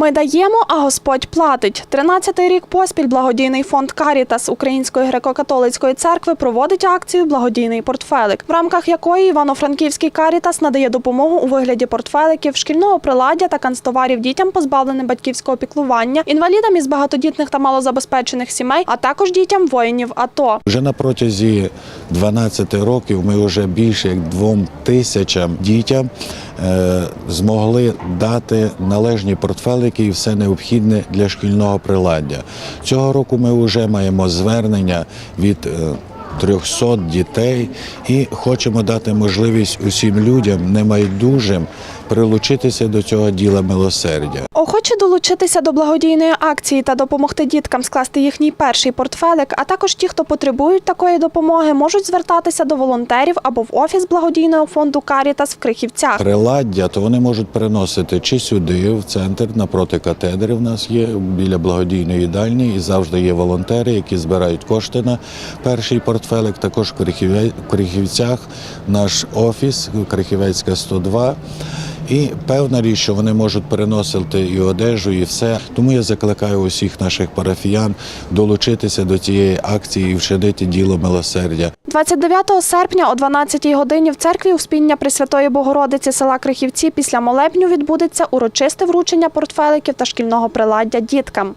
Ми даємо, а Господь платить. 13-й рік поспіль благодійний фонд Карітас Української греко-католицької церкви проводить акцію Благодійний портфелик, в рамках якої Івано-Франківський Карітас надає допомогу у вигляді портфеликів, шкільного приладдя та канцтоварів дітям, позбавленим батьківського піклування, інвалідам із багатодітних та малозабезпечених сімей, а також дітям воїнів АТО. Вже на протязі 12 років ми вже більше як двом тисячам дітям змогли дати належні портфелики і все необхідне для шкільного приладдя. Цього року ми вже маємо звернення від е, 300 дітей і хочемо дати можливість усім людям небайдужим прилучитися до цього діла милосердя. Охочі долучитися до благодійної акції та допомогти діткам скласти їхній перший портфелик, а також ті, хто потребують такої допомоги, можуть звертатися до волонтерів або в офіс благодійного фонду Карітас в Крихівцях. приладдя, то вони можуть переносити чи сюди, в центр, напроти катедри. В нас є біля благодійної їдальні, і завжди є волонтери, які збирають кошти на перший портфелик. Також в Крихівцях наш офіс, Крихівецька 102. І певна річ, що вони можуть переносити і одежу, і все. Тому я закликаю усіх наших парафіян долучитися до цієї акції і вчинити діло милосердя. 29 серпня о 12-й годині в церкві Успіння Пресвятої Богородиці села Крихівці після молебню відбудеться урочисте вручення портфеликів та шкільного приладдя діткам.